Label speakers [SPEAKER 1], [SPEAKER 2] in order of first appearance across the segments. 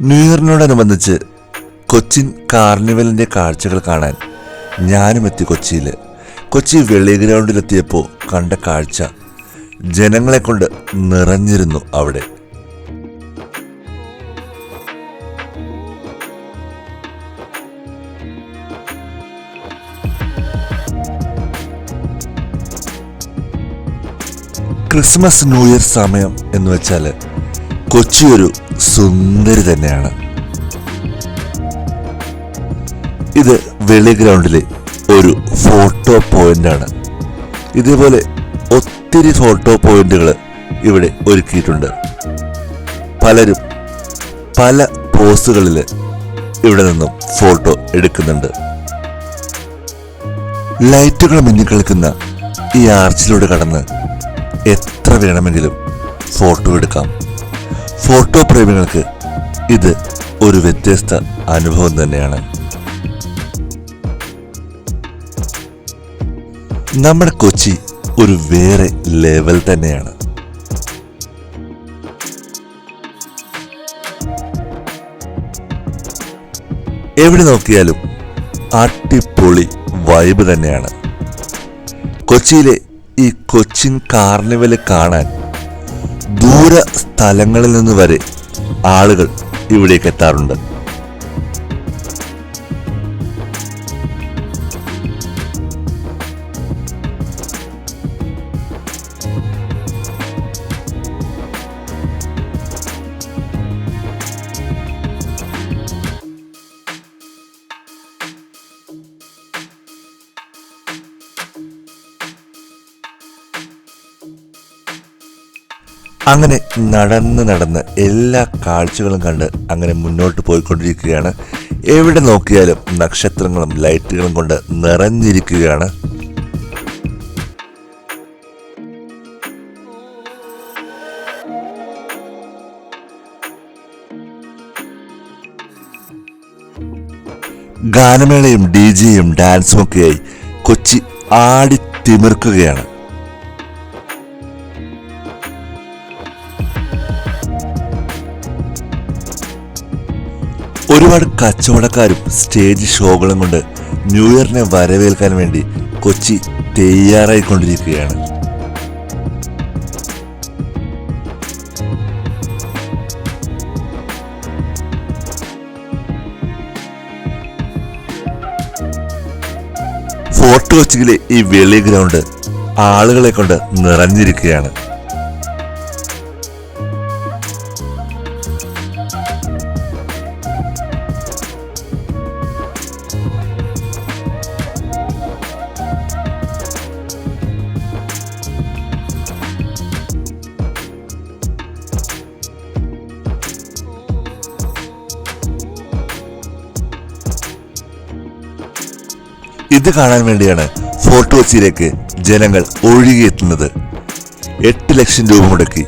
[SPEAKER 1] New ഇയറിനോടനുബന്ധിച്ച് Cochin കാർണിവലിന്റെ കാഴ്ചകൾ കാണാൻ ഞാനും എത്തി കൊച്ചിയിൽ കൊച്ചി വെള്ളി ഗ്രൗണ്ടിലെത്തിയപ്പോൾ കണ്ട കാഴ്ച ജനങ്ങളെ കൊണ്ട് നിറഞ്ഞിരുന്നു അവിടെ. ക്രിസ്മസ് ന്യൂ ഇയർ സമയം എന്ന് വെച്ചാൽ കൊച്ചി ഒരു സുന്ദരി തന്നെയാണ്. ഇത് വെളി ഗ്രൗണ്ടിലെ ഒരു ഫോട്ടോ പോയിന്റാണ്. ഇതേപോലെ ഒത്തിരി ഫോട്ടോ പോയിന്റുകൾ ഇവിടെ ഒരുക്കിയിട്ടുണ്ട്. പലരും പല പോസുകളിൽ ഇവിടെ നിന്നും ഫോട്ടോ എടുക്കുന്നുണ്ട്. ലൈറ്റുകൾ മിന്നിക്കളിക്കുന്ന ഈ ആർച്ചിലൂടെ കടന്ന് എത്ര വേണമെങ്കിലും ഫോട്ടോ എടുക്കാം. ഫോട്ടോ പ്രേമികൾക്ക് ഇത് ഒരു വ്യത്യസ്ത അനുഭവം തന്നെയാണ്. നമ്മുടെ കൊച്ചി ഒരു വേറെ ലെവൽ തന്നെയാണ്. എവിടെ നോക്കിയാലും അടിപൊളി വൈബ് തന്നെയാണ്. കൊച്ചിയിലെ ഈ കൊച്ചിൻ കാർണിവൽ കാണാൻ ദൂര സ്ഥലങ്ങളിൽ നിന്ന് വരെ ആളുകൾ ഇവിടേക്ക് എത്താറുണ്ട്. അങ്ങനെ നടന്ന് നടന്ന് എല്ലാ കാഴ്ചകളും കണ്ട് അങ്ങനെ മുന്നോട്ട് പോയിക്കൊണ്ടിരിക്കുകയാണ്. എവിടെ നോക്കിയാലും നക്ഷത്രങ്ങളും ലൈറ്റുകളും കൊണ്ട് നിറഞ്ഞിരിക്കുകയാണ്. ഗാനമേളയും ഡി ജിയും ഡാൻസും ഒക്കെയായി കൊച്ചി ആടി തിമിർക്കുകയാണ്. ഒരുപാട് കച്ചവടക്കാരും സ്റ്റേജ് ഷോകളും കൊണ്ട് ന്യൂ ഇയറിനെ വരവേൽക്കാൻ വേണ്ടി കൊച്ചി തയ്യാറായിക്കൊണ്ടിരിക്കുകയാണ്. ഫോർട്ട് കൊച്ചിയിലെ ഈ വെളി ഗ്രൗണ്ട് ആളുകളെ കൊണ്ട് നിറഞ്ഞിരിക്കുകയാണ്. ഇത് കാണാൻ വേണ്ടിയാണ് ഫോർട്ട് കൊച്ചിയിലേക്ക് ജനങ്ങൾ ഒഴുകിയെത്തുന്നത്. എട്ട് ലക്ഷം രൂപ മുടക്കി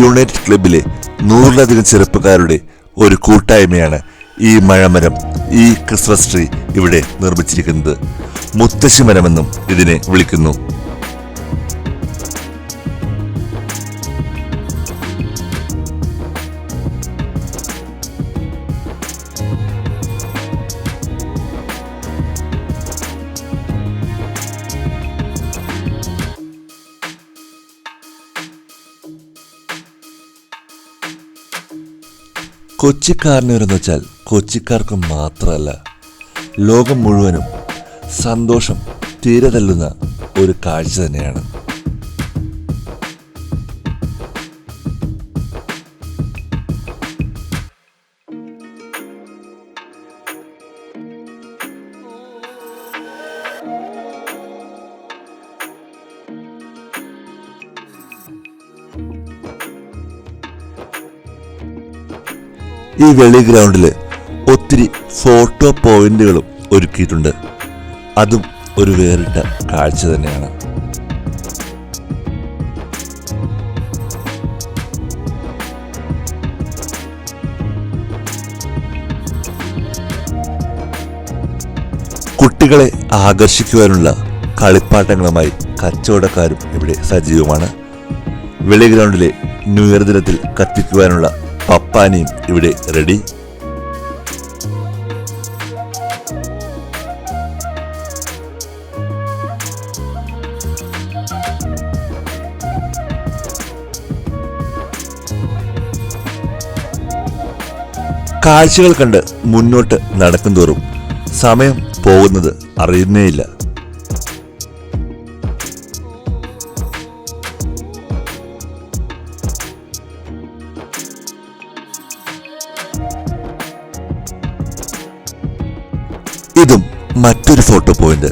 [SPEAKER 1] യുണൈറ്റഡ് ക്ലബിലെ നൂറിലധികം ചെറുപ്പക്കാരുടെ ഒരു കൂട്ടായ്മയാണ് ഈ മഴമരം ഈ ക്രിസ്മസ് ട്രീ ഇവിടെ നിർമ്മിച്ചിരിക്കുന്നത്. മുത്തശ്ശി മരമെന്നും ഇതിനെ വിളിക്കുന്നു. കൊച്ചിക്കാരനെന്ന് വെച്ചാൽ കൊച്ചിക്കാർക്ക് മാത്രമല്ല ലോകം മുഴുവനും സന്തോഷം തീരെ തല്ലുന്ന ഒരു കാഴ്ച തന്നെയാണ്. ഈ വെളി ഗ്രൗണ്ടിൽ ഒത്തിരി ഫോട്ടോ പോയിന്റുകളും ഒരുക്കിയിട്ടുണ്ട്. അതും ഒരു വേറിട്ട കാഴ്ച തന്നെയാണ്. കുട്ടികളെ ആകർഷിക്കുവാനുള്ള കളിപ്പാട്ടങ്ങളുമായി കച്ചവടക്കാരും ഇവിടെ സജീവമാണ്. വെളി ഗ്രൗണ്ടിലെ ന്യൂ ഇയർ ദിനത്തിൽ കത്തിക്കുവാനുള്ള പപ്പാനിയും ഇവിടെ റെഡി കാഴ്ചകൾ കണ്ട് മുന്നോട്ട് നടക്കുന്തോറും സമയം പോകുന്നത് അറിയുന്നേയില്ല. മറ്റൊരു ഫോട്ടോ പോയിന്റ്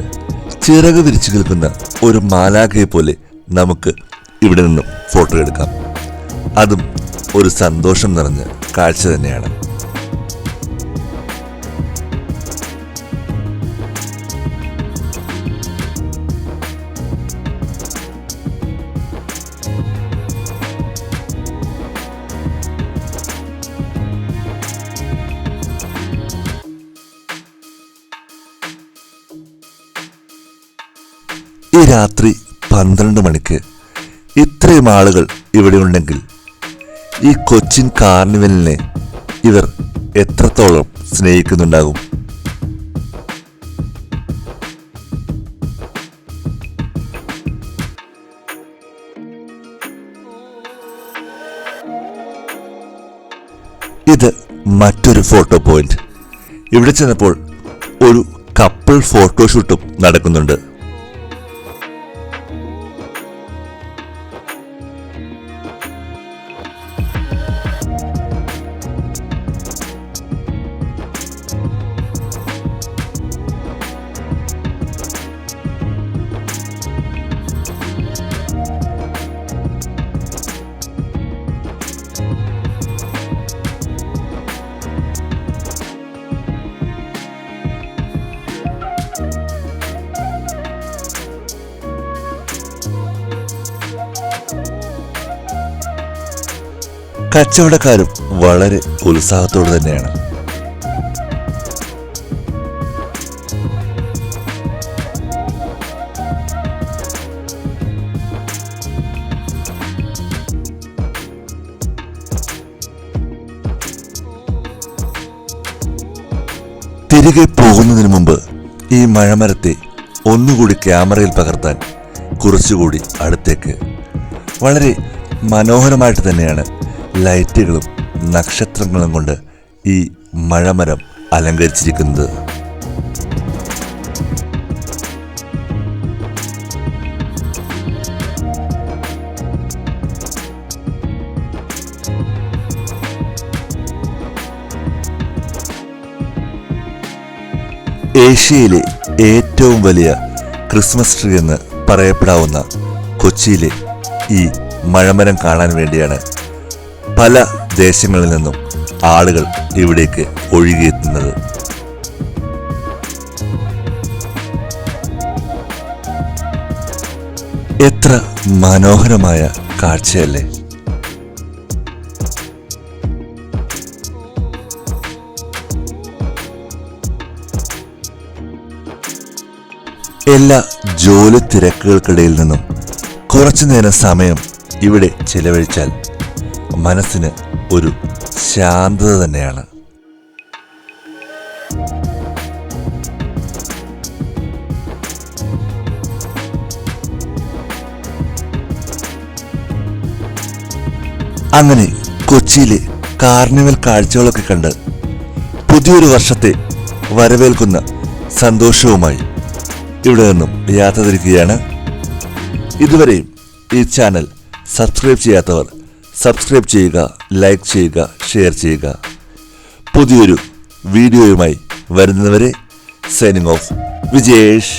[SPEAKER 1] ചിറക് വിരിച്ചു നിൽക്കുന്ന ഒരു മാലാഖയെ പോലെ നമുക്ക് ഇവിടെ നിന്നും ഫോട്ടോ എടുക്കാം. അതും ഒരു സന്തോഷം നിറഞ്ഞ കാഴ്ച തന്നെയാണ്. രാത്രി പന്ത്രണ്ട് മണിക്ക് ഇത്രയും ആളുകൾ ഇവിടെ ഉണ്ടെങ്കിൽ ഈ കൊച്ചിൻ കാർണിവലിനെ ഇവർ എത്രത്തോളം സ്നേഹിക്കുന്നുണ്ടാകും? ഇത് മറ്റൊരു ഫോട്ടോ പോയിന്റ്. ഇവിടെ ചെന്നപ്പോൾ ഒരു കപ്പിൾ ഫോട്ടോഷൂട്ടും നടക്കുന്നുണ്ട്. കച്ചവടക്കാരും വളരെ ഉത്സാഹത്തോടെ തന്നെയാണ്. തിരികെ പോകുന്നതിന് മുമ്പ് ഈ മഴമരത്തെ ഒന്നുകൂടി ക്യാമറയിൽ പകർത്താൻ കുറച്ചുകൂടി അടുത്തേക്ക്. വളരെ മനോഹരമായിട്ട് തന്നെയാണ് ലൈറ്റുകളും നക്ഷത്രങ്ങളും കൊണ്ട് ഈ മഴമരം അലങ്കരിച്ചിരിക്കുന്നത്. ഏഷ്യയിലെ ഏറ്റവും വലിയ ക്രിസ്മസ് ട്രീ എന്ന് പറയപ്പെടാവുന്ന കൊച്ചിയിലെ ഈ മഴമരം കാണാൻ വേണ്ടിയാണ് പല ദേശങ്ങളിൽ നിന്നും ആളുകൾ ഇവിടേക്ക് ഒഴുകിയെത്തുന്നത്. എത്ര മനോഹരമായ കാഴ്ചയല്ലേ? എല്ലാ ജോലി തിരക്കുകൾക്കിടയിൽ നിന്നും കുറച്ചു നേരം സമയം ഇവിടെ ചിലവഴിച്ചാൽ മനസ്സിന് ഒരു ശാന്തത തന്നെയാണ്. അങ്ങനെ കൊച്ചിയിലെ കാർണിവൽ കാഴ്ചകളൊക്കെ കണ്ട് പുതിയൊരു വർഷത്തെ വരവേൽക്കുന്ന സന്തോഷവുമായി ഇവിടെ നിന്നും യാത്ര തിരിക്കുകയാണ്. ഇതുവരെയും ഈ ചാനൽ സബ്സ്ക്രൈബ് ചെയ്യാത്തവർ സബ്സ്ക്രൈബ് ചെയ്യുക ലൈക്ക് ചെയ്യുക ഷെയർ ചെയ്യുക. പുതിയൊരു വീഡിയോയുമായി വരുന്നവരെ സൈനിങ് ഓഫ് വിജേഷ്.